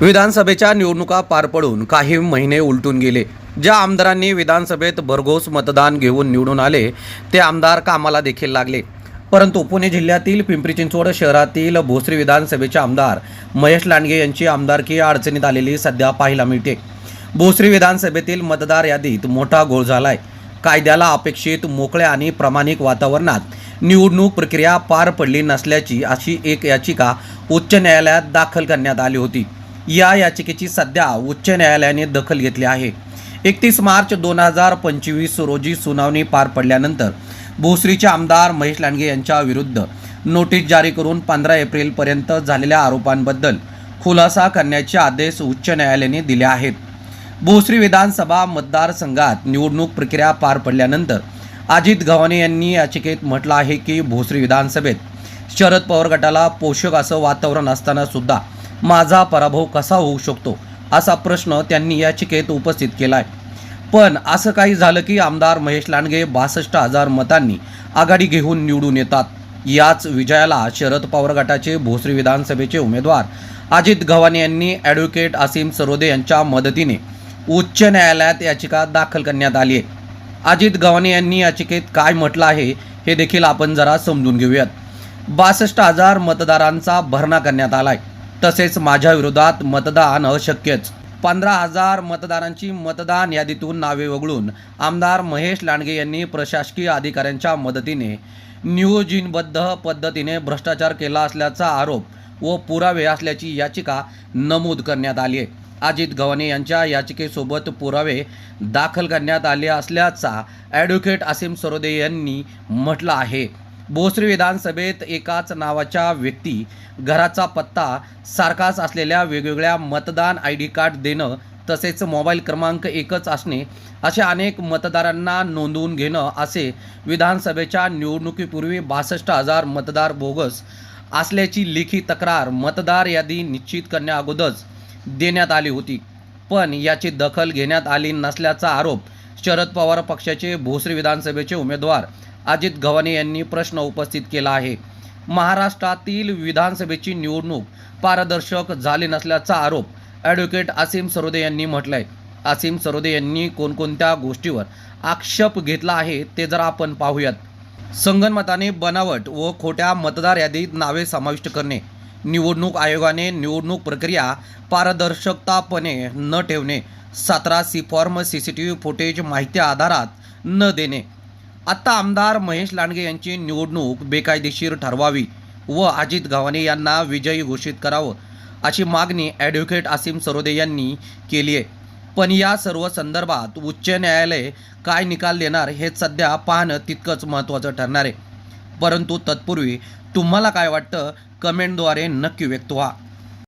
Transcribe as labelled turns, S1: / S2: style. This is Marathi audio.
S1: विधानसभेच्या निवडणुका पार पडून काही महिने उलटून गेले. ज्या आमदारांनी विधानसभेत भरघोस मतदान घेऊन निवडून आले ते आमदार कामाला देखील लागले. परंतु पुणे जिल्ह्यातील पिंपरी चिंचवड शहरातील भोसरी विधानसभेचे आमदार महेश लांडगे यांची आमदारकी अडचणीत आलेली सध्या पाहायला मिळते. भोसरी विधानसभेतील मतदार यादीत मोठा घोळ झालाय. कायद्याला अपेक्षित मोकळ्या आणि प्रामाणिक वातावरणात निवडणूक प्रक्रिया पार पडली नसल्याची अशी एक याचिका उच्च न्यायालयात दाखल करण्यात आली होती. या याचिकेची सध्या उच्च न्यायालयाने दखल घेतली आहे. एकतीस मार्च दोन हजार पंचवीस रोजी सुनावणी पार पडल्यानंतर भोसरीचे आमदार महेश लांडगे यांच्या विरुद्ध नोटीस जारी करून पंधरा एप्रिलपर्यंत झालेल्या आरोपांबद्दल खुलासा करण्याचे आदेश उच्च न्यायालयाने दिले आहेत. भोसरी विधानसभा मतदारसंघात निवडणूक प्रक्रिया पार पडल्यानंतर अजित गव्हाणे यांनी याचिकेत म्हटलं आहे की भोसरी विधानसभेत शरद पवार गटाला पोषक असं वातावरण असताना सुद्धा माझा पराभव कसा होऊ शकतो असा प्रश्न त्यांनी याचिकेत उपस्थित केला आहे पण असं काही झालं की आमदार महेश लांडगे बासष्ट हजार मतांनी आघाडी घेऊन निवडून येतात. याच विजयाला शरद पवार गटाचे भोसरी विधानसभेचे उमेदवार अजित गव्हाणे यांनी ॲडव्होकेट असीम सरोदे यांच्या मदतीने उच्च न्यायालयात याचिका दाखल करण्यात आली आहे. अजित गव्हाणे यांनी याचिकेत काय म्हटलं आहे हे देखील आपण जरा समजून घेऊयात. बासष्ट हजार मतदारांचा भरणा करण्यात आला आहे तसेच माझ्या विरोधात मतदान अशक्यच. पंधरा हजार मतदारांची मतदान यादीतून नावे वगळून आमदार महेश लांडगे यांनी प्रशासकीय अधिकाऱ्यांच्या मदतीने नियोजनबद्ध पद्धतीने भ्रष्टाचार केला असल्याचा आरोप व पुरावे असल्याची याचिका नमूद करण्यात आली आहे. अजित गव्हाणे यांच्या याचिकेसोबत पुरावे दाखल करण्यात आले असल्याचा ॲडव्होकेट असीम सरोदे यांनी म्हटलं आहे. भोसरी विधानसभेत एकाच नावाच्या व्यक्ती घराचा पत्ता सारखाच असलेल्या वेगवेगळ्या मतदान आय डी कार्ड देणं तसेच मोबाईल क्रमांक एकच असणे अशा अनेक मतदारांना नोंदवून घेणं असे विधानसभेच्या निवडणुकीपूर्वी बासष्ट हजार मतदार बोगस असल्याची लेखी तक्रार मतदार यादी निश्चित करण्याअगोदरच देण्यात आली होती. पण याची दखल घेण्यात आली नसल्याचा आरोप शरद पवार पक्षाचे भोसरी विधानसभेचे उमेदवार अजित गव्हाणे यांनी प्रश्न उपस्थित केला आहे. महाराष्ट्रातील विधानसभेची निवडणूक पारदर्शक झाली नसल्याचा आरोप ॲडव्होकेट असीम सरोदे यांनी म्हटलंय. असीम सरोदे यांनी कोणकोणत्या गोष्टीवर आक्षेप घेतला आहे ते जर आपण पाहूयात. संगणमताने बनावट व खोट्या मतदार यादीत नावे समाविष्ट करणे निवडणूक आयोगाने निवडणूक प्रक्रिया पारदर्शकतापणे न ठेवणे सतरा C form C C T V footage माहिती आधारात न देणे आत्ता आमदार महेश लांडगे यांची निवडणूक बेकायदेशीर ठरवावी व अजित गव्हाणे यांना विजयी घोषित करावं अशी मागणी ॲडव्होकेट असीम सरोदे यांनी केली आहे. पण या सर्व संदर्भात उच्च न्यायालय काय निकाल देणार हे सध्या पाहणं तितकंच महत्त्वाचं ठरणार आहे. परंतु तत्पूर्वी तुम्हाला काय वाटतं? कमेंटद्वारे नक्की व्यक्त व्हा.